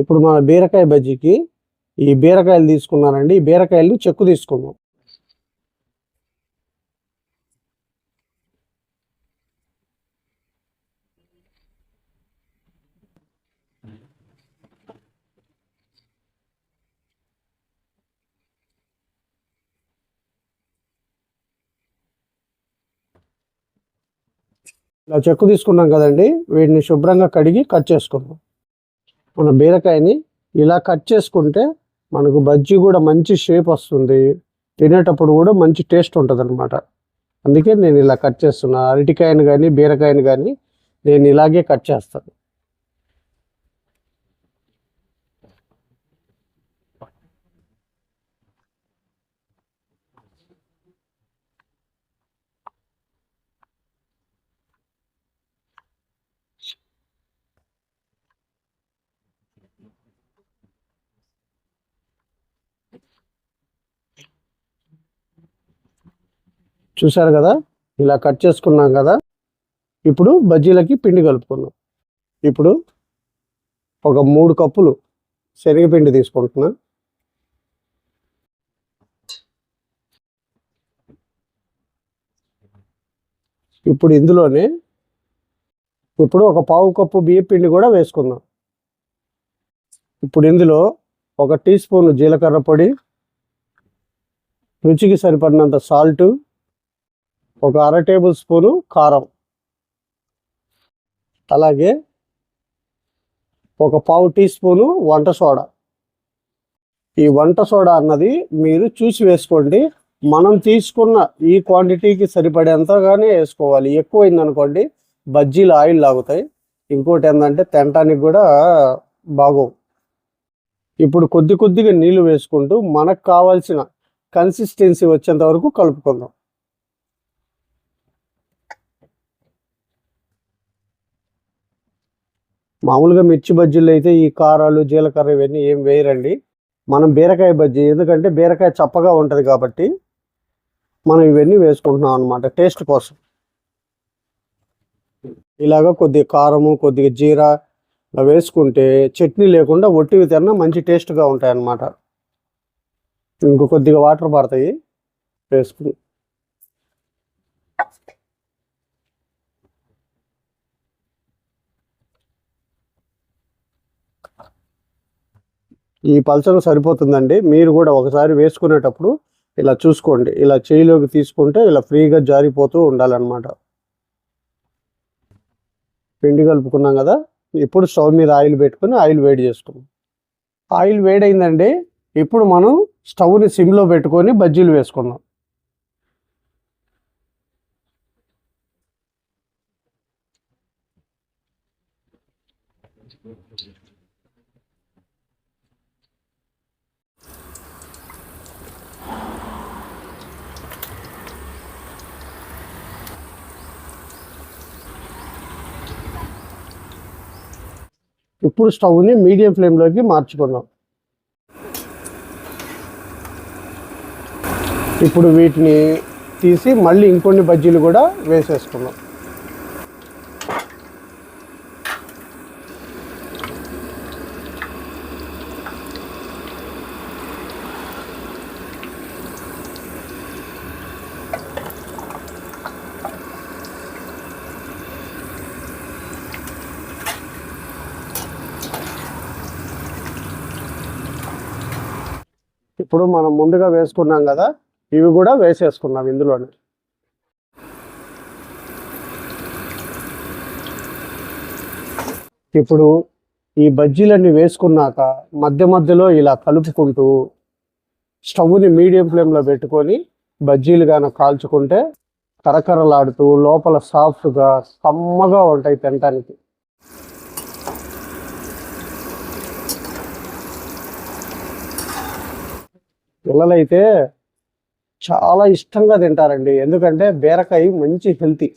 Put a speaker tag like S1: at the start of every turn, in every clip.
S1: ఇప్పుడు మన బీరకాయ బజ్జీకి ఈ బీరకాయలు తీసుకున్నానండి ఈ బీరకాయలు చెక్కు తీసుకున్నాం ఇలా చెక్కు తీసుకున్నాం కదండి. వీటిని శుభ్రంగా కడిగి కట్ చేసుకుందాం. మన బీరకాయని ఇలా కట్ చేసుకుంటే మనకు బజ్జీ కూడా మంచి షేప్ వస్తుంది. తినేటప్పుడు కూడా మంచి టేస్ట్ ఉంటుంది అనమాట అందుకే నేను ఇలా కట్ చేస్తున్నా. అరటికాయని కానీ బీరకాయని కానీ నేను ఇలాగే కట్ చేస్తాను. చూసారు కదా? ఇలా కట్ చేసుకున్నాం కదా? ఇప్పుడు బజ్జీలకి పిండి కలుపుకుందాం. ఇప్పుడు ఒక మూడు కప్పులు శనగపిండి తీసుకుంటున్నా. ఇప్పుడు ఇందులోనే ఇప్పుడు ఒక పావు కప్పు బియ్య పిండి కూడా వేసుకుందాం. ఇప్పుడు ఇందులో ఒక టీ స్పూన్ జీలకర్ర పొడి రుచికి సరిపడినంత సాల్టు ఒక అర టేబుల్ స్పూను కారం. అలాగే ఒక పావు టీ స్పూను వంట సోడా. ఈ వంట సోడా అన్నది మీరు చూసి వేసుకోండి. మనం తీసుకున్న ఈ క్వాంటిటీకి సరిపడేంతగానే వేసుకోవాలి. ఎక్కువైందనుకోండి బజ్జీలు ఆయిల్ లాగుతాయి. ఇంకోటి ఏంటంటే తినటానికి కూడా బాగోవు. ఇప్పుడు కొద్ది కొద్దిగా నీళ్ళు వేసుకుంటూ మనకు కావాల్సిన కన్సిస్టెన్సీ వచ్చేంత వరకు కలుపుకుందాం. మామూలుగా మిర్చి బజ్జీలు అయితే ఈ కారాలు జీలకర్ర ఇవన్నీ ఏం వేయరండి. మనం బీరకాయ బజ్జీ ఎందుకంటే బీరకాయ చప్పగా ఉంటుంది కాబట్టి మనం ఇవన్నీ వేసుకుంటున్నాం అనమాట టేస్ట్ కోసం. ఇలాగ కొద్దిగా కారము కొద్దిగా జీరా వేసుకుంటే చట్నీ లేకుండా ఒట్టివి తిన్నా మంచి టేస్ట్గా ఉంటాయి అన్నమాట ఇంకో కొద్దిగా వాటర్ పడతాయి వేసుకుని ఈ పల్చన సరిపోతుందండి. మీరు కూడా ఒకసారి వేసుకునేటప్పుడు ఇలా చూసుకోండి. ఇలా చేయిలోకి తీసుకుంటే ఇలా ఫ్రీగా జారిపోతూ ఉండాలన్నమాట. పిండి కలుపుకున్నాం కదా ఇప్పుడు స్టవ్ మీద ఆయిల్ పెట్టుకుని ఆయిల్ వేడి చేసుకున్నాం ఆయిల్ వేడైందండి. ఇప్పుడు మనం స్టవ్ని సిమ్లో పెట్టుకొని బజ్జీలు వేసుకుందాం. ఇప్పుడు స్టవ్ని మీడియం ఫ్లేమ్లోకి మార్చుకుందాం. ఇప్పుడు వీటిని తీసి మళ్ళీ ఇంకొన్ని బజ్జీలు కూడా వేసేసుకుందాం. ఇప్పుడు మనం ముందుగా వేసుకున్నాం కదా ఇవి కూడా వేసేసుకున్నాం ఇందులోనే. ఇప్పుడు ఈ బజ్జీలన్నీ వేసుకున్నాక మధ్య మధ్యలో ఇలా కలుపుకుంటూ స్టవ్ని మీడియం ఫ్లేమ్లో పెట్టుకొని బజ్జీలు గాన కాల్చుకుంటే కరకరలాడుతూ లోపల సాఫ్ట్గా సమ్మగా ఉంటాయి తినటానికి. పిల్లలైతే చాలా ఇష్టంగా తింటారండి. ఎందుకంటే బీరకాయ మంచి హెల్తీ.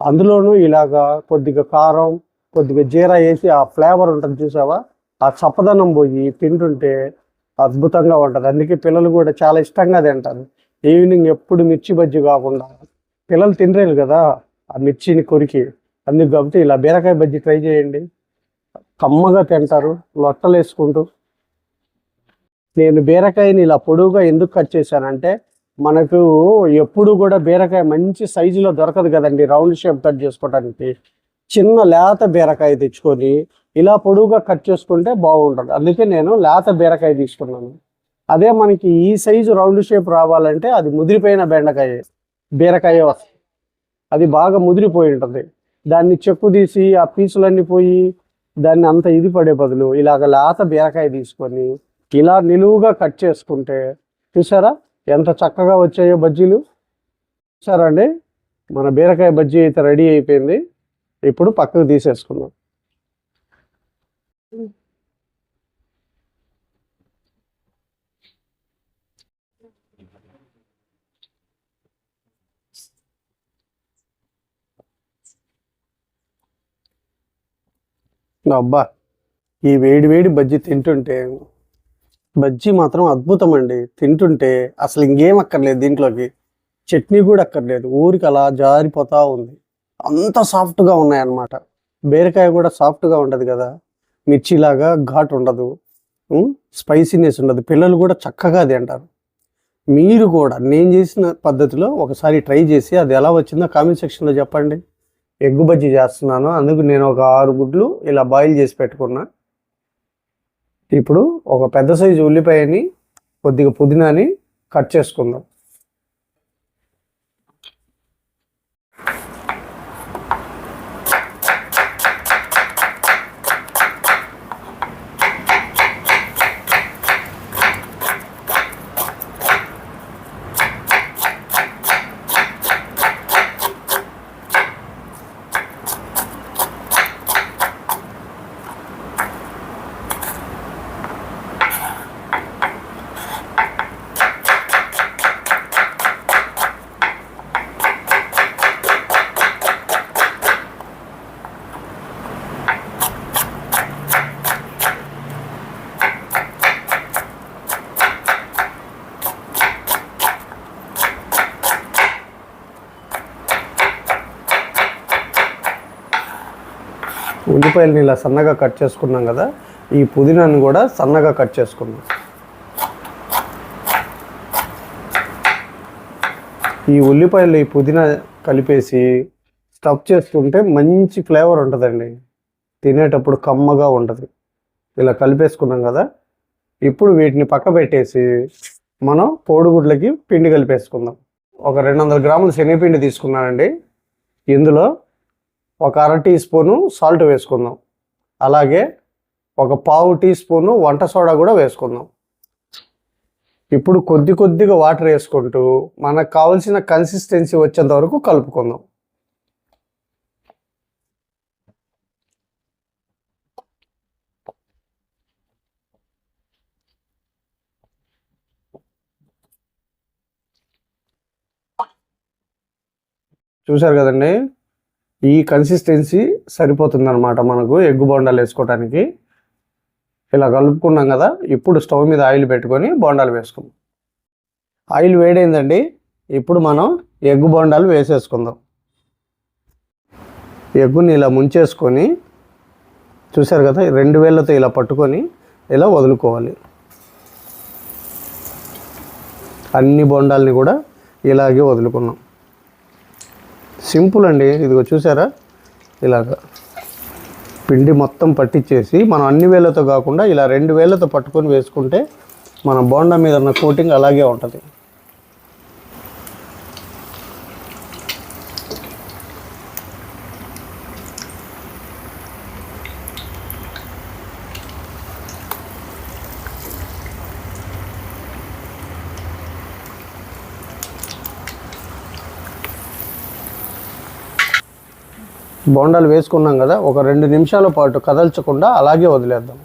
S1: అందులోనూ ఇలాగా కొద్దిగా కారం కొద్దిగా జీరా వేసి ఆ ఫ్లేవర్ ఉంటుంది చూసావా? ఆ చప్పదనం పోయి తింటుంటే అద్భుతంగా ఉంటుంది. అందుకే పిల్లలు కూడా చాలా ఇష్టంగా తింటారు. ఈవినింగ్ ఎప్పుడు మిర్చి బజ్జి కాకుండా పిల్లలు తినలేరు కదా ఆ మిర్చిని కొరికి. అందుకు కాబట్టి ఇలా బీరకాయ బజ్జీ ట్రై చేయండి. కమ్మగా తింటారు లొట్టలు వేసుకుంటూ నేను బీరకాయని ఇలా పొడువుగా ఎందుకు కట్ చేశానంటే మనకు ఎప్పుడు కూడా బీరకాయ మంచి సైజులో దొరకదు కదండి. రౌండ్ షేప్ కట్ చేసుకోవడానికి చిన్న లేత బీరకాయ తెచ్చుకొని ఇలా పొడువుగా కట్ చేసుకుంటే బాగుంటుంది. అందుకే నేను లేత బీరకాయ తీసుకున్నాను. అదే మనకి ఈ సైజు రౌండ్ షేప్ రావాలంటే అది ముదిరిపోయిన బెండకాయ బీరకాయ వస్తుంది. అది బాగా ముదిరిపోయి ఉంటుంది. దాన్ని చెక్కు తీసి ఆ పీసులన్నీ పోయి దాన్ని అంత ఇది పడే బదులు ఇలాగ లేత బీరకాయ తీసుకొని ఇలా నిలువుగా కట్ చేసుకుంటే చూసారా? ఎంత చక్కగా వచ్చాయో బజ్జీలు. చూసారా అండి? మన బీరకాయ బజ్జీ అయితే రెడీ అయిపోయింది. ఇప్పుడు పక్కకు తీసేసుకున్నాం అబ్బా ఈ వేడి వేడి బజ్జీ తింటుంటే బజ్జీ మాత్రం అద్భుతం అండి తింటుంటే అసలు ఇంకేం అక్కర్లేదు దీంట్లోకి. చట్నీ కూడా అక్కర్లేదు. ఊరికి అలా జారిపోతా ఉంది. అంత సాఫ్ట్గా ఉన్నాయన్నమాట. బీరకాయ కూడా సాఫ్ట్గా ఉండదు కదా. మిర్చిలాగా ఘాట్ ఉండదు. స్పైసీనెస్ ఉండదు. పిల్లలు కూడా చక్కగా తింటారు మీరు కూడా నేను చేసిన పద్ధతిలో ఒకసారి ట్రై చేసి అది ఎలా వచ్చిందో కామెంట్ సెక్షన్లో చెప్పండి. ఎగ్గు బజ్జీ చేస్తున్నాను. అందుకు నేను ఒక ఆరు గుడ్లు ఇలా బాయిల్ చేసి పెట్టుకున్నా. ఇప్పుడు ఒక పెద్ద సైజు ఉల్లిపాయని కొద్దిగా పుదీనాని కట్ చేసుకుందాం. ఉల్లిపాయలని ఇలా సన్నగా కట్ చేసుకున్నాం కదా ఈ పుదీనాను కూడా సన్నగా కట్ చేసుకున్నాం ఈ ఉల్లిపాయలు ఈ పుదీనా కలిపేసి స్టఫ్ చేసుకుంటే మంచి ఫ్లేవర్ ఉంటుందండి. తినేటప్పుడు కమ్మగా ఉంటుంది. ఇలా కలిపేసుకున్నాం కదా ఇప్పుడు వీటిని పక్క పెట్టేసి మనం పోడుగుడ్లకి పిండి కలిపేసుకుందాం. ఒక రెండు వందల గ్రాముల శనగపిండి తీసుకున్నానండి. ఇందులో ఒక అర టీ స్పూను సాల్ట్ వేసుకుందాం. అలాగే ఒక పావు టీ స్పూను వంట సోడా కూడా వేసుకుందాం. ఇప్పుడు కొద్ది కొద్దిగా వాటర్ వేసుకుంటూ మనకు కావలసిన కన్సిస్టెన్సీ వచ్చేంత వరకు కలుపుకుందాం. చూసారు కదండి? ఈ కన్సిస్టెన్సీ సరిపోతుంది అనమాట మనకు ఎగ్గు బొండాలు వేసుకోవడానికి ఇలా కలుపుకున్నాం కదా ఇప్పుడు స్టవ్ మీద ఆయిల్ పెట్టుకొని బొండాలు వేసుకుందాం. ఆయిల్ వేడైందండి ఇప్పుడు మనం ఎగ్గు బొండాలు వేసేసుకుందాం. ఎగ్గుని ఇలా ముంచేసుకొని చూసారు కదా రెండు వేళ్ళతో ఇలా పట్టుకొని ఇలా వదులుకోవాలి. అన్ని బొండాలని కూడా ఇలాగే వదులుకున్నాం. సింపుల్ అండి. ఇదిగో చూసారా? ఇలాగ పిండి మొత్తం పట్టించేసి మనం అన్ని వేళ్ళతో కాకుండా ఇలా రెండు వేళ్ళతో పట్టుకొని వేసుకుంటే మన బోండా మీద ఉన్న కోటింగ్ అలాగే ఉంటుంది. బోండాలు వేసుకున్నాం కదా ఒక రెండు నిమిషాల పాటు కదల్చకుండా అలాగే వదిలేద్దాం.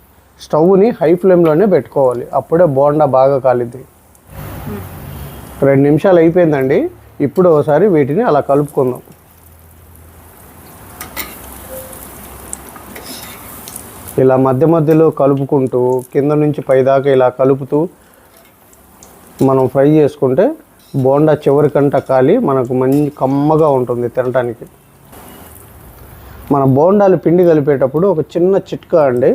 S1: స్టవ్ని హై ఫ్లేమ్లోనే పెట్టుకోవాలి. అప్పుడే బోండా బాగా కాలిద్ది. రెండు నిమిషాలు అయిపోయిందండి. ఇప్పుడు ఒకసారి వీటిని అలా కలుపుకుందాం. ఇలా మధ్య మధ్యలో కలుపుకుంటూ కింద నుంచి పైదాకా ఇలా కలుపుతూ మనం ఫ్రై చేసుకుంటే బోండా చివరికంట కాలి మనకు మంచి కమ్మగా ఉంటుంది తినడానికి మన బోండాలు పిండి కలిపేటప్పుడు ఒక చిన్న చిట్కా అండి.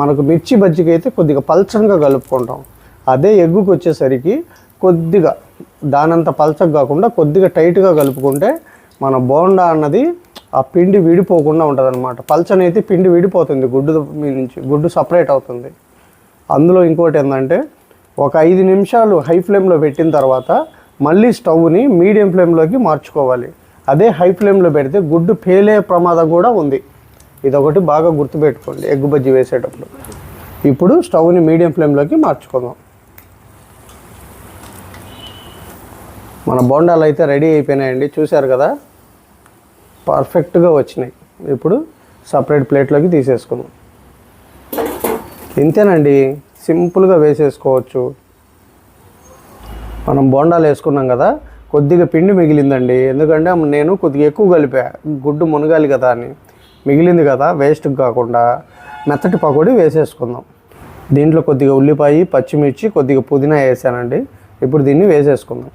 S1: మనకు మిర్చి బజ్జికి అయితే కొద్దిగా పల్చంగా కలుపుకుంటాం. అదే ఎగ్గుకు వచ్చేసరికి కొద్దిగా దానంత పల్చగా కాకుండా కొద్దిగా టైట్గా కలుపుకుంటే మన బోండా అన్నది ఆ పిండి విడిపోకుండా ఉంటుంది అనమాట పల్చనైతే పిండి విడిపోతుంది గుడ్డు మీ నుంచి గుడ్డు సపరేట్ అవుతుంది. అందులో ఇంకోటి ఏంటంటే ఒక ఐదు నిమిషాలు హై ఫ్లేమ్లో పెట్టిన తర్వాత మళ్ళీ స్టవ్ని మీడియం ఫ్లేమ్లోకి మార్చుకోవాలి. అదే హై ఫ్లేమ్లో పెడితే గుడ్డు పేలే ప్రమాదం కూడా ఉంది. ఇదొకటి బాగా గుర్తుపెట్టుకోండి ఎగ్గు బజ్జి వేసేటప్పుడు. ఇప్పుడు స్టవ్ని మీడియం ఫ్లేమ్లోకి మార్చుకుందాం. మన బోండాలు అయితే రెడీ అయిపోయినాయండి చూశారు కదా? పర్ఫెక్ట్గా వచ్చినాయి. ఇప్పుడు సపరేట్ ప్లేట్లోకి తీసేసుకుందాం. ఇంతేనండి సింపుల్గా వేసేసుకోవచ్చు. మనం బోండాలు వేసుకున్నాం కదా కొద్దిగా పిండి మిగిలిందండి. ఎందుకంటే నేను కొద్దిగా ఎక్కువ కలిపా. గుడ్డు మునగాలి కదా అని. మిగిలింది కదా వేస్ట్ కాకుండా. మెత్తటి పకోడీ వేసేసుకుందాం. దీంట్లో కొద్దిగా ఉల్లిపాయ పచ్చిమిర్చి కొద్దిగా పుదీనా వేసానండి. ఇప్పుడు దీన్ని వేసేసుకుందాం.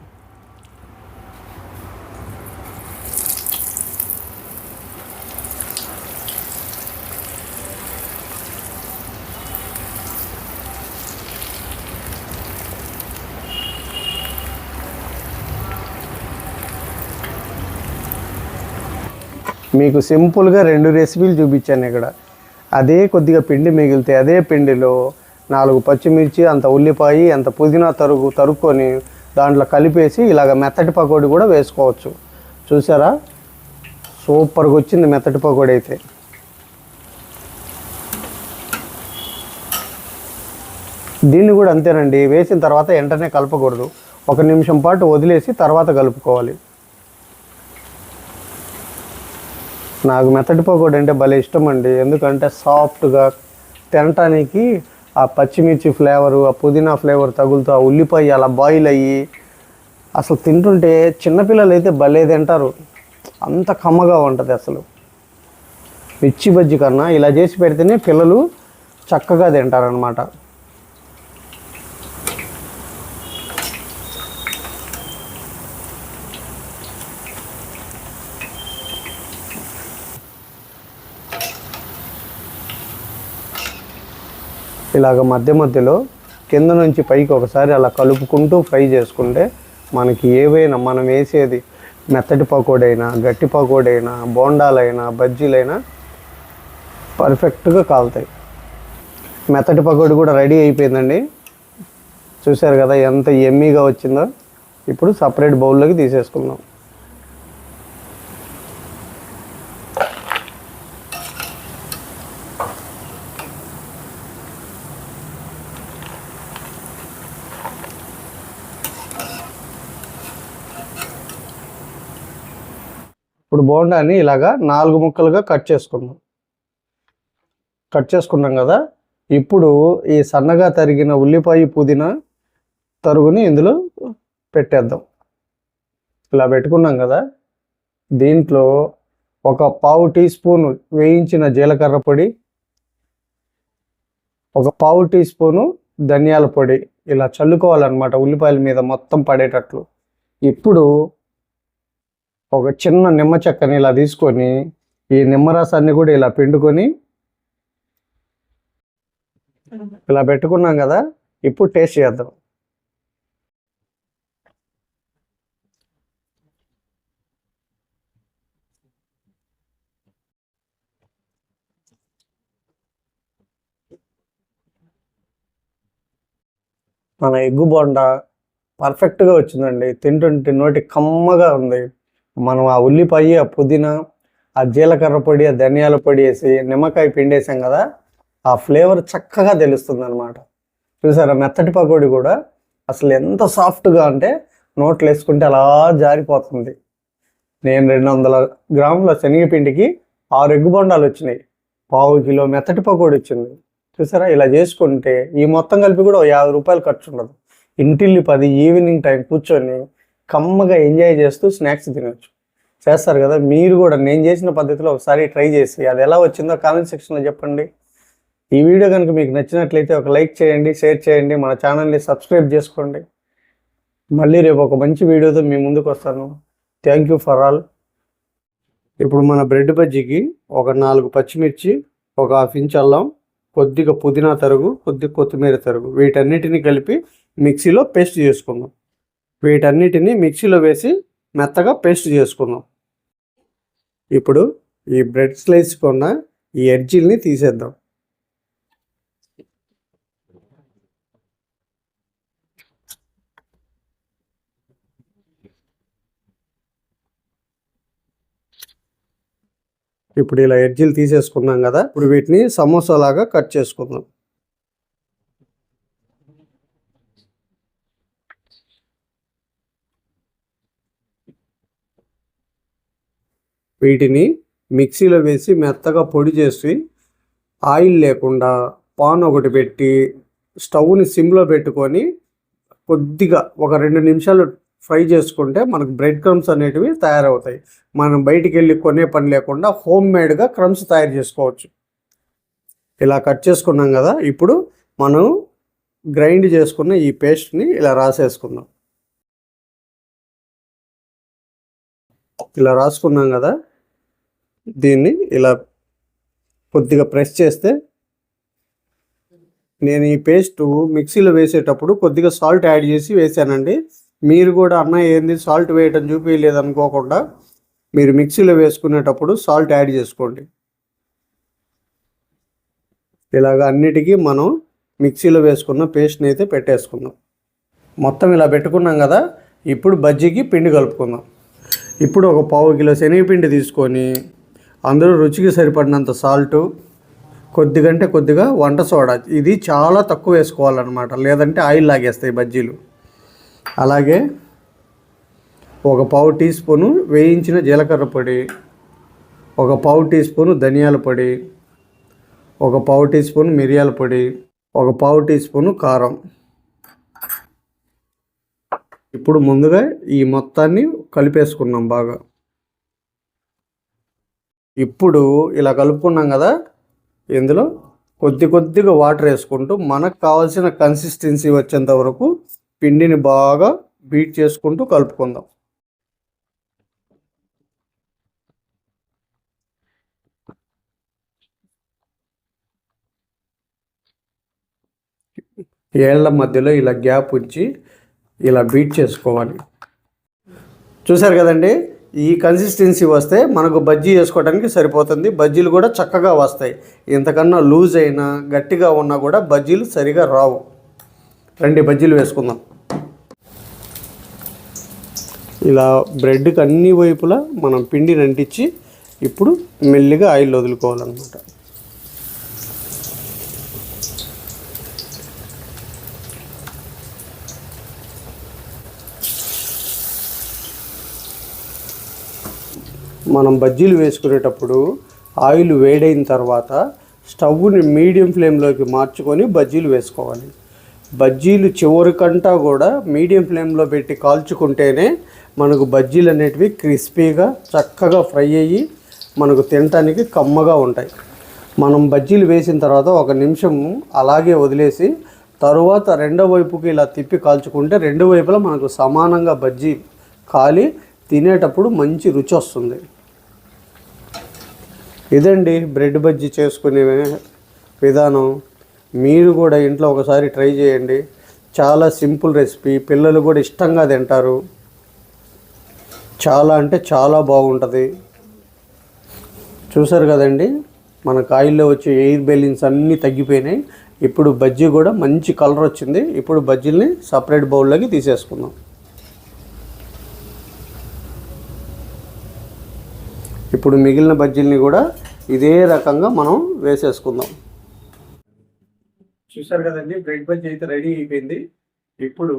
S1: మీకు సింపుల్గా రెండు రెసిపీలు చూపించాను ఇక్కడ. అదే కొద్దిగా పిండి మిగిలితే అదే పిండిలో నాలుగు పచ్చిమిర్చి అంత ఉల్లిపాయ అంత పుదీనా తరుగు తరుక్కొని దాంట్లో కలిపేసి ఇలాగ మెత్తటి పకోడీ కూడా వేసుకోవచ్చు. చూసారా? సూపర్గా వచ్చింది మెత్తటి పకోడీ అయితే. దీన్ని కూడా అంతేనండి. వేసిన తర్వాత వెంటనే కలపకూడదు. ఒక నిమిషం పాటు వదిలేసి తర్వాత కలుపుకోవాలి. నాకు మెత్తటి పకోడీ అంటే భలే ఇష్టం అండి ఎందుకంటే సాఫ్ట్గా తినటానికి ఆ పచ్చిమిర్చి ఫ్లేవరు ఆ పుదీనా ఫ్లేవర్ తగులుతూ ఆ ఉల్లిపాయ అలా బాయిల్ అయ్యి అసలు తింటుంటే చిన్నపిల్లలు అయితే భలే తింటారు. అంత కమ్మగా ఉంటుంది అసలు. మిర్చి బజ్జి కన్నా ఇలా చేసి పెడితేనే పిల్లలు చక్కగా తింటారనమాట ఇలాగ మధ్య మధ్యలో కింద నుంచి పైకి ఒకసారి అలా కలుపుకుంటూ ఫ్రై చేసుకుంటే మనకి ఏవైనా మనం వేసేది మెత్తటి పకోడైనా గట్టి పకోడైనా బోండాలైనా బజ్జీలైనా పర్ఫెక్ట్గా కాలుతాయి. మెత్తటి పకోడీ కూడా రెడీ అయిపోయిందండి. చూశారు కదా ఎంత ఎమ్మీగా వచ్చిందో. ఇప్పుడు సపరేట్ బౌల్లోకి తీసేసుకుందాం. బోండాని ఇలాగా నాలుగు ముక్కలుగా కట్ చేసుకుందాం కట్ చేసుకున్నాం కదా ఇప్పుడు ఈ సన్నగా తరిగిన ఉల్లిపాయ పుదీనా తరుగుని ఇందులో పెట్టేద్దాం. ఇలా పెట్టుకున్నాం కదా దీంట్లో ఒక పావు టీ స్పూన్ వేయించిన జీలకర్ర పొడి ఒక పావు టీ స్పూను ధనియాల పొడి ఇలా చల్లుకోవాలన్నమాట ఉల్లిపాయల మీద మొత్తం పడేటట్లు. ఇప్పుడు ఒక చిన్న నిమ్మ చెక్కని ఇలా తీసుకొని ఈ నిమ్మరసాన్ని కూడా ఇలా పిండుకొని ఇలా పెట్టుకున్నాం కదా ఇప్పుడు టేస్ట్ చేద్దాం. మన ఎగ్గు బోండా పర్ఫెక్ట్గా వచ్చిందండి. తింటుంటే నోటి కమ్మగా ఉంది. మనం ఆ ఉల్లిపాయ ఆ పుదీనా ఆ జీలకర్ర పొడి ఆ ధనియాల పొడి వేసి నిమ్మకాయ పిండేసాం కదా ఆ ఫ్లేవర్ చక్కగా తెలుస్తుంది అనమాట చూసారా మెత్తటి పకోడీ కూడా అసలు ఎంత సాఫ్ట్గా అంటే నోట్లు వేసుకుంటే అలా జారిపోతుంది. నేను రెండు వందల గ్రాముల శనగపిండికి ఆరు ఎగ్గు బొండాలు వచ్చినాయి. పావు కిలో మెత్తటి పకోడీ వచ్చింది. చూసారా ఇలా చేసుకుంటే ఈ మొత్తం కలిపి కూడా యాభై రూపాయలు ఖర్చు ఉండదు ఇంటిల్లి పది ఈవినింగ్ టైం కూర్చొని కమ్మగా ఎంజాయ్ చేస్తూ స్నాక్స్ తినవచ్చు చేస్తారు కదా మీరు కూడా నేను చేసిన పద్ధతిలో ఒకసారి ట్రై చేసి అది ఎలా వచ్చిందో కామెంట్ సెక్షన్లో చెప్పండి. ఈ వీడియో కనుక మీకు నచ్చినట్లయితే ఒక లైక్ చేయండి షేర్ చేయండి మన ఛానల్ని సబ్స్క్రైబ్ చేసుకోండి. మళ్ళీ రేపు ఒక మంచి వీడియోతో మీ ముందుకు వస్తాను. థ్యాంక్ యూ ఫర్ ఆల్ ఇప్పుడు మన బ్రెడ్ బజ్జీకి ఒక నాలుగు పచ్చిమిర్చి ఒక హాఫ్ ఇంచ్ అల్లం కొద్దిగా పుదీనా తరుగు కొద్దిగా కొత్తిమీర తరుగు. వీటన్నిటిని కలిపి మిక్సీలో పేస్ట్ చేసుకుందాం. వీటన్నిటిని మిక్సీలో వేసి మెత్తగా పేస్ట్ చేసుకుందాం. ఇప్పుడు ఈ బ్రెడ్ స్లైస్ కొన్న ఈ ఎడ్జిల్ని తీసేద్దాం. ఇప్పుడు ఇలా ఎడ్జీలు తీసేసుకున్నాం కదా ఇప్పుడు వీటిని సమోసా లాగా కట్ చేసుకుందాం. వీటిని మిక్సీలో వేసి మెత్తగా పొడి చేసి ఆయిల్ లేకుండా పాన్ ఒకటి పెట్టి స్టవ్ని సిమ్లో పెట్టుకొని కొద్దిగా ఒక రెండు నిమిషాలు ఫ్రై చేసుకుంటే మనకు బ్రెడ్ క్రమ్స్ అనేటివి తయారవుతాయి. మనం బయటికి వెళ్ళి కొనే పని లేకుండా హోమ్ మేడ్గా క్రమ్స్ తయారు చేసుకోవచ్చు. ఇలా కట్ చేసుకున్నాం కదా ఇప్పుడు మనం గ్రైండ్ చేసుకున్న ఈ పేస్ట్ని ఇలా రాసేసుకుందాం. ఇలా రాసుకున్నాం కదా దీన్ని ఇలా కొద్దిగా ప్రెస్ చేస్తే నేను ఈ పేస్ట్ మిక్సీలో వేసేటప్పుడు కొద్దిగా సాల్ట్ యాడ్ చేసి వేసానండి మీరు కూడా అన్న ఏంది సాల్ట్ వేయటం చూపించలేదు అనుకోకుండా మీరు మిక్సీలో వేసుకునేటప్పుడు సాల్ట్ యాడ్ చేసుకోండి. ఇలాగ అన్నిటికీ మనం మిక్సీలో వేసుకున్న పేస్ట్ని అయితే పెట్టేసుకుందాం. మొత్తం ఇలా పెట్టుకున్నాం కదా ఇప్పుడు బజ్జీకి పిండి కలుపుకుందాం. ఇప్పుడు ఒక పావు కిలో శనగపిండి తీసుకొని అందులో రుచికి సరిపడినంత సాల్టు కొద్దిగంటే కొద్దిగా వంట సోడా. ఇది చాలా తక్కువ వేసుకోవాలన్నమాట. లేదంటే ఆయిల్ లాగేస్తాయి బజ్జీలు. అలాగే ఒక పావు టీ స్పూను వేయించిన జీలకర్ర పొడి ఒక పావు టీ స్పూను ధనియాల పొడి ఒక పావు టీ స్పూన్ మిరియాల పొడి ఒక పావు టీ స్పూను కారం. ఇప్పుడు ముందుగా ఈ మొత్తాన్ని కలిపేసుకున్నాం బాగా. ఇప్పుడు ఇలా కలుపుకున్నాం కదా ఇందులో కొద్ది కొద్దిగా వాటర్ వేసుకుంటూ మనకు కావాల్సిన కన్సిస్టెన్సీ వచ్చేంత వరకు పిండిని బాగా బీట్ చేసుకుంటూ కలుపుకుందాం. ఏళ్ళ మధ్యలో ఇలా గ్యాప్ ఉంచి ఇలా బీట్ చేసుకోవాలి. చూసారు కదండి? ఈ కన్సిస్టెన్సీ వస్తే మనకు బజ్జీ వేసుకోవడానికి సరిపోతుంది. బజ్జీలు కూడా చక్కగా వస్తాయి. ఇంతకన్నా లూజ్ అయినా గట్టిగా ఉన్నా కూడా బజ్జీలు సరిగా రావు. రెండు బజ్జీలు వేసుకుందాం. ఇలా బ్రెడ్కి అన్ని వైపులా మనం పిండిని అంటించి ఇప్పుడు మెల్లిగా ఆయిల్ వదులుకోవాలన్నమాట. మనం బజ్జీలు వేసుకునేటప్పుడు ఆయిల్ వేడైన తర్వాత స్టవ్ని మీడియం ఫ్లేమ్లోకి మార్చుకొని బజ్జీలు వేసుకోవాలి. బజ్జీలు చివరికంటా కూడా మీడియం ఫ్లేమ్లో పెట్టి కాల్చుకుంటేనే మనకు బజ్జీలు అనేటివి క్రిస్పీగా చక్కగా ఫ్రై అయ్యి మనకు తినటానికి కమ్మగా ఉంటాయి. మనం బజ్జీలు వేసిన తర్వాత ఒక నిమిషం అలాగే వదిలేసి తరువాత రెండో వైపుకి ఇలా తిప్పి కాల్చుకుంటే రెండు వైపులా మనకు సమానంగా బజ్జీ కాలి తినేటప్పుడు మంచి రుచి వస్తుంది. ఇదండి బ్రెడ్ బజ్జీ చేసుకునే విధానం. మీరు కూడా ఇంట్లో ఒకసారి ట్రై చేయండి. చాలా సింపుల్ రెసిపీ. పిల్లలు కూడా ఇష్టంగా తింటారు. చాలా అంటే చాలా బాగుంటుంది. చూసారు కదండి? మన కాయిల్లో వచ్చే ఎయిర్ బెలూన్స్ అన్నీ తగ్గిపోయినాయి. ఇప్పుడు బజ్జీ కూడా మంచి కలర్ వచ్చింది. ఇప్పుడు బజ్జీల్ని సపరేట్ బౌల్లోకి తీసేసుకుందాం. ఇప్పుడు మిగిలిన బజ్జీల్ని కూడా ఇదే రకంగా మనం వేసేసుకుందాం. చూసారు కదండి బ్రెడ్ బజ్జీ అయితే రెడీ అయిపోయింది. ఇప్పుడు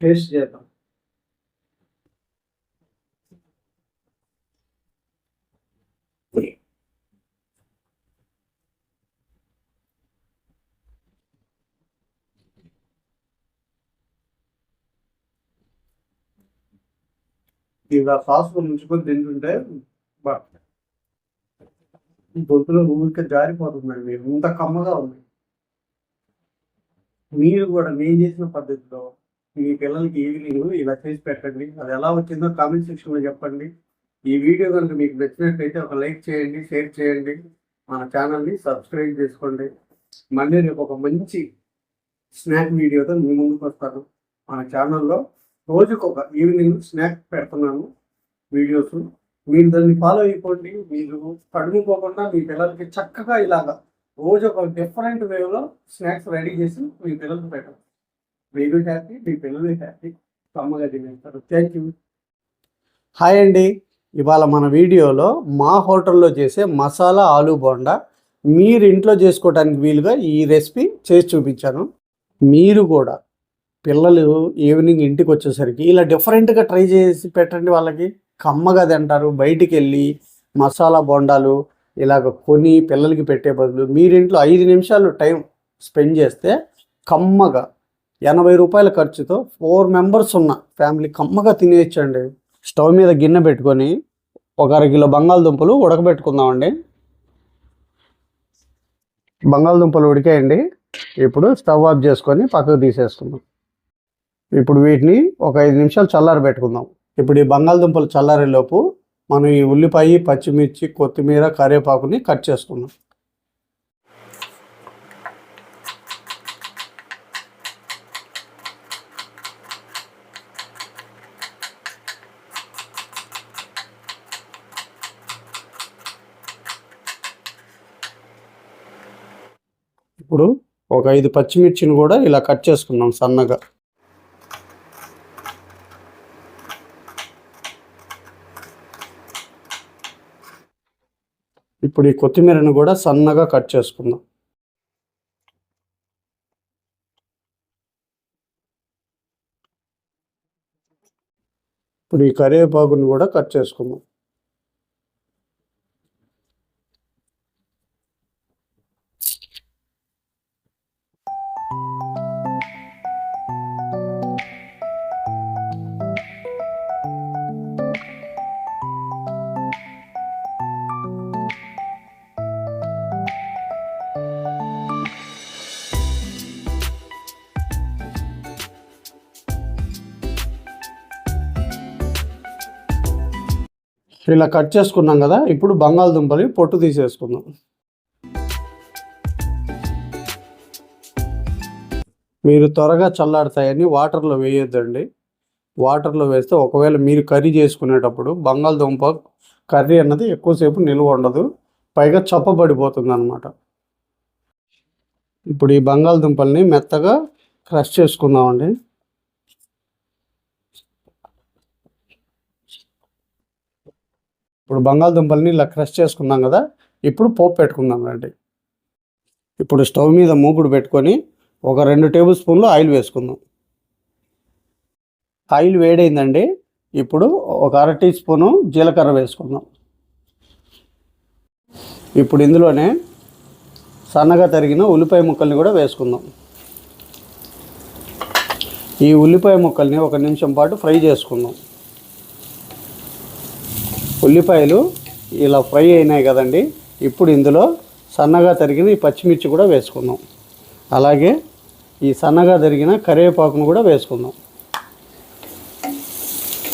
S1: టేస్ట్ చేద్దాం. ఇలా సాస్ ఉంచుకొని తింటుంటే గొంతులో ఊరికే జారిపోతుందండి ఇంత కమ్మగా ఉంది. మీరు కూడా నేను చేసిన పద్ధతిలో మీ పిల్లలకి ఈవినింగ్ ఇలా చేసి పెట్టండి. అది ఎలా వచ్చిందో కామెంట్ సెక్షన్లో చెప్పండి. ఈ వీడియో కనుక మీకు నచ్చినట్లయితే ఒక లైక్ చేయండి షేర్ చేయండి. మన ఛానల్ని సబ్స్క్రైబ్ చేసుకోండి. మళ్ళీ రేపు ఒక మంచి స్నాక్ వీడియోతో మీ ముందుకు వస్తాను. మన ఛానల్లో రోజుకు ఒక ఈవినింగ్ స్నాక్ పెడుతున్నాను వీడియోస్ మీరు దాన్ని ఫాలో అయిపోండి. మీరు కడుగుపోకుండా మీ పిల్లలకి చక్కగా ఇలాగా రోజు ఒక డిఫరెంట్ వేలో స్నాక్స్ రెడీ చేసి మీ పిల్లలకి పెట్టండి. మీరు హ్యాపీ మీ పిల్లలు హ్యాపీ కమ్మగా తినేస్తారు. థ్యాంక్ యూ హాయ్ అండి. ఇవాళ మన వీడియోలో మా హోటల్లో చేసే మసాలా ఆలు బోండా మీరు ఇంట్లో చేసుకోవడానికి వీలుగా ఈ రెసిపీ చేసి చూపించాను. మీరు కూడా పిల్లలు ఈవినింగ్ ఇంటికి వచ్చేసరికి ఇలా డిఫరెంట్గా ట్రై చేసి పెట్టండి వాళ్ళకి. కమ్మగా తింటారు బయటికి వెళ్ళి మసాలా బొండాలు ఇలాగ కొని పిల్లలకి పెట్టే బదులు మీరింట్లో ఐదు నిమిషాలు టైం స్పెండ్ చేస్తే కమ్మగా ఎనభై రూపాయల ఖర్చుతో ఫోర్ మెంబర్స్ ఉన్న ఫ్యామిలీ కమ్మగా తినేయచ్చండి. స్టవ్ మీద గిన్నె పెట్టుకొని ఒక అర కిలో బంగాళదుంపలు ఉడకబెట్టుకుందామండి. బంగాళదుంపలు ఉడికాయండి. ఇప్పుడు స్టవ్ ఆఫ్ చేసుకొని పక్కకు తీసేసుకుందాం. ఇప్పుడు వీటిని ఒక ఐదు నిమిషాలు చల్లారి పెట్టుకుందాం. ఇప్పుడు ఈ బంగాళదుంపలు చల్లారేలోపు మనం ఈ ఉల్లిపాయ పచ్చిమిర్చి కొత్తిమీర కరివేపాకుని కట్ చేసుకుందాం. ఇప్పుడు ఒక ఐదు పచ్చిమిర్చిని కూడా ఇలా కట్ చేసుకుందాం సన్నగా. ఇప్పుడు ఈ కొత్తిమీరను కూడా సన్నగా కట్ చేసుకుందాం. ఇప్పుడు ఈ కరివేపాకుని కూడా కట్ చేసుకుందాం. ఇలా కట్ చేసుకున్నాం కదా ఇప్పుడు బంగాళదుంపలు పొట్టు తీసేసుకుందాం. మీరు త్వరగా చల్లారుతాయని వాటర్లో వేయొద్దండి. వాటర్లో వేస్తే ఒకవేళ మీరు కర్రీ చేసుకునేటప్పుడు బంగాళదుంప కర్రీ అన్నది ఎక్కువసేపు నిల్వ ఉండదు పైగా చప్పబడిపోతుంది అనమాట ఇప్పుడు ఈ బంగాళదుంపల్ని మెత్తగా క్రష్ చేసుకుందామండి. ఇప్పుడు బంగాళదుంపల్ని ఇలా క్రష్ చేసుకున్నాం కదా ఇప్పుడు పోపు పెట్టుకుందాం రండి. ఇప్పుడు స్టవ్ మీద మూకుడు పెట్టుకొని ఒక రెండు టేబుల్ స్పూన్లు ఆయిల్ వేసుకుందాం. ఆయిల్ వేడైందండి ఇప్పుడు ఒక అర టీ స్పూను జీలకర్ర వేసుకుందాం. ఇప్పుడు ఇందులోనే సన్నగా తరిగిన ఉల్లిపాయ ముక్కల్ని కూడా వేసుకుందాం. ఈ ఉల్లిపాయ ముక్కల్ని ఒక నిమిషం పాటు ఫ్రై చేసుకుందాం. ఉల్లిపాయలు ఇలా ఫ్రై అయినాయి కదండి. ఇప్పుడు ఇందులో సన్నగా తరిగిన ఈ పచ్చిమిర్చి కూడా వేసుకుందాం. అలాగే ఈ సన్నగా తరిగిన కరివేపాకును కూడా వేసుకుందాం.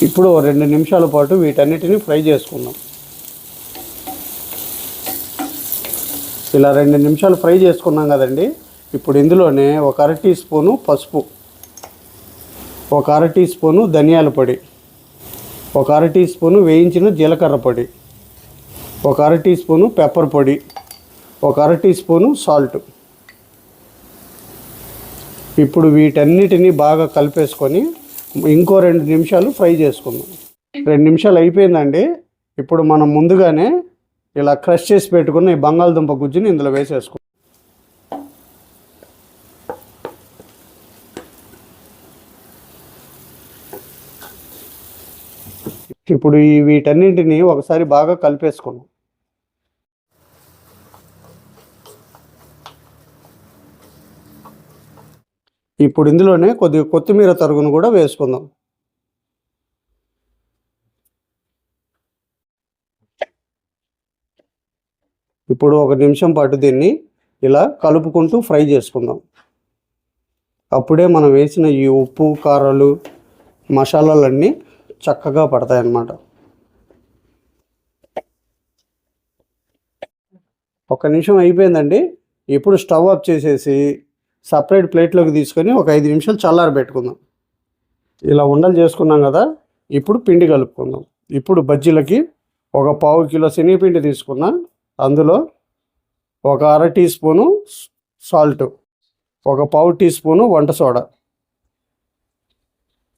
S1: ఇప్పుడు రెండు నిమిషాల పాటు వీటన్నిటిని ఫ్రై చేసుకుందాం. ఇలా రెండు నిమిషాలు ఫ్రై చేసుకున్నాం కదండి. ఇప్పుడు ఇందులోనే ఒక అర టీ స్పూను పసుపు ఒక అర టీ స్పూను ధనియాల పొడి ఒక అర టీ స్పూను వేయించిన జీలకర్ర పొడి. ఒక అర టీ స్పూను పెప్పర్ పొడి. ఒక అర టీ స్పూను సాల్ట్. ఇప్పుడు వీటన్నిటిని బాగా కలిపేసుకొని ఇంకో రెండు నిమిషాలు ఫ్రై చేసుకుందాం. రెండు నిమిషాలు అయిపోయిందండి. ఇప్పుడు మనం ముందుగానే ఇలా క్రష్ చేసి పెట్టుకున్న ఈ బంగాళదుంప గుజ్జుని ఇందులో వేసేసుకుందాం. ఇప్పుడు ఈ వీటన్నింటిని ఒకసారి బాగా కలిపేసుకున్నాం ఇప్పుడు ఇందులోనే కొద్దిగా కొత్తిమీర తరుగును కూడా వేసుకుందాం. ఇప్పుడు ఒక నిమిషం పాటు దీన్ని ఇలా కలుపుకుంటూ ఫ్రై చేసుకుందాం. అప్పుడే మనం వేసిన ఈ ఉప్పు కారాలు మసాలాలన్నీ చక్కగా పడతాయి అన్నమాట. ఒక నిమిషం అయిపోయిందండి. ఇప్పుడు స్టవ్ ఆఫ్ చేసేసి సపరేట్ ప్లేట్లోకి తీసుకొని ఒక ఐదు నిమిషాలు చల్లారి పెట్టుకుందాం. ఇలా ఉండలు చేసుకున్నాం కదా ఇప్పుడు పిండి కలుపుకుందాం. ఇప్పుడు బజ్జీలకి ఒక పావు కిలో శనగపిండి తీసుకున్నా. అందులో ఒక అర టీ స్పూను సాల్ట్ ఒక పావు టీ స్పూను వంట సోడా.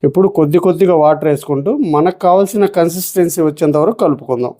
S1: ఇప్పుడు కొద్ది కొద్దిగా వాటర్ వేసుకుంటూ మనకు కావాల్సిన కన్సిస్టెన్సీ వచ్చేంత వరకు కలుపుకుందాం.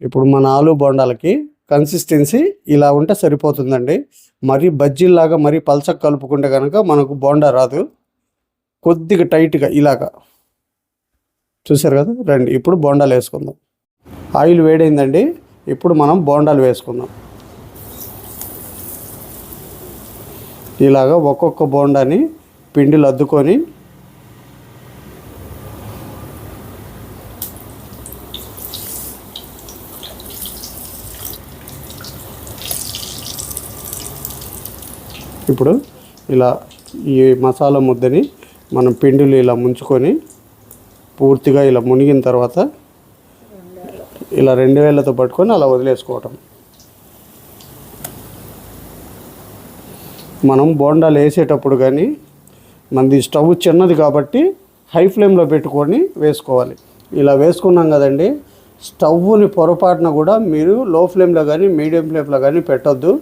S1: ఇప్పుడు మన ఆలు బొండాలకి కన్సిస్టెన్సీ ఇలా ఉంటే సరిపోతుందండి. మరీ బజ్జీలాగా మరీ పల్చగా కలుపుకుంటే కనుక మనకు బోండా రాదు. కొద్దిగా టైట్గా ఇలాగా. చూసారు కదా? రండి ఇప్పుడు బోండాలు వేసుకుందాం. ఆయిల్ వేడైందండి ఇప్పుడు మనం బోండాలు వేసుకుందాం. ఇలాగా ఒక్కొక్క బోండాని పిండిలు అద్దుకొని ఇప్పుడు ఇలా ఈ మసాలా ముద్దని మనం పిండిలు ఇలా ముంచుకొని పూర్తిగా ఇలా మునిగిన తర్వాత ఇలా రెండు వేలతో పట్టుకొని అలా వదిలేసుకోవటం. మనం బోండాలు వేసేటప్పుడు కానీ మనది స్టవ్ చిన్నది కాబట్టి హై ఫ్లేమ్లో పెట్టుకొని వేసుకోవాలి. ఇలా వేసుకున్నాం కదండి స్టవ్ని పొరపాటున కూడా మీరు లో ఫ్లేమ్లో కానీ మీడియం ఫ్లేమ్లో కానీ పెట్టొద్దు.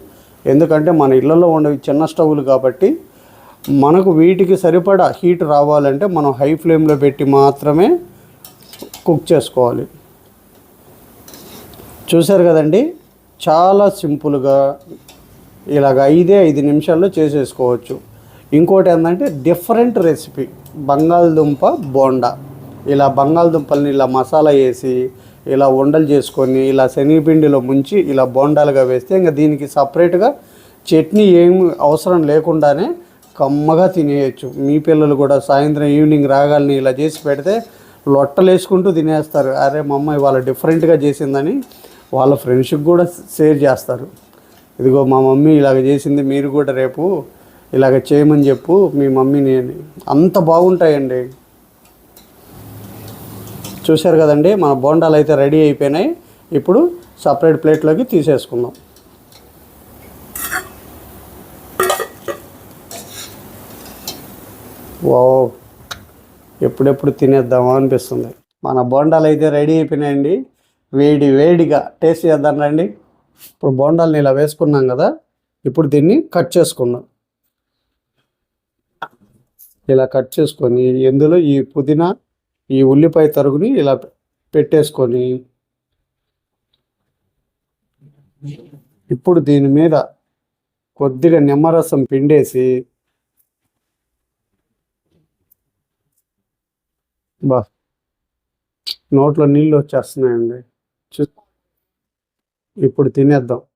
S1: ఎందుకంటే మన ఇళ్ళలో ఉండేవి చిన్న స్టవ్లు కాబట్టి మనకు వీటికి సరిపడా హీట్ రావాలంటే మనం హై ఫ్లేమ్లో పెట్టి మాత్రమే కుక్ చేసుకోవాలి. చూశారు కదండి? చాలా సింపుల్గా ఇలాగ ఐదే ఐదు నిమిషాల్లో చేసేసుకోవచ్చు. ఇంకోటి ఏంటంటే డిఫరెంట్ రెసిపీ. బంగాళదుంప బోండా. ఇలా బంగాళదుంపల్ని ఇలా మసాలా వేసి ఇలా ఉండలు చేసుకొని ఇలా శనగపిండిలో ముంచి ఇలా బోండాలుగా వేస్తే ఇంకా దీనికి సపరేట్గా చట్నీ ఏం అవసరం లేకుండానే కమ్మగా తినేయచ్చు. మీ పిల్లలు కూడా సాయంత్రం ఈవినింగ్ రాగాలని ఇలా చేసి పెడితే లొట్టలు వేసుకుంటూ తినేస్తారు. అరే మా అమ్మ ఇవాళ డిఫరెంట్గా చేసిందని వాళ్ళ ఫ్రెండ్షిప్ కూడా షేర్ చేస్తారు. ఇదిగో మా మమ్మీ ఇలాగ చేసింది మీరు కూడా రేపు ఇలాగ చేయమని చెప్పు మీ మమ్మీని అంత బాగుంటాయండి. చూశారు కదండి మన బోండాలు అయితే రెడీ అయిపోయినాయి. ఇప్పుడు సపరేట్ ప్లేట్లోకి తీసేసుకుందాం. ఓ ఎప్పుడెప్పుడు తినేద్దామా అనిపిస్తుంది. మన బోండాలు అయితే రెడీ అయిపోయినాయండి. వేడి వేడిగా టేస్ట్ చేద్దాం రండి. ఇప్పుడు బోండాలని ఇలా వేసుకున్నాం కదా ఇప్పుడు దీన్ని కట్ చేసుకుందాం. ఇలా కట్ చేసుకొని ఎందులో ఈ పుదీనా ఈ ఉల్లిపాయ తరుగుని ఇలా పెట్టేసుకొని ఇప్పుడు దీని మీద కొద్దిగా నిమ్మరసం పిండేసి బా నోట్లో నీళ్ళు వచ్చేస్తున్నాయండి. చూ ఇప్పుడు తినేద్దాం.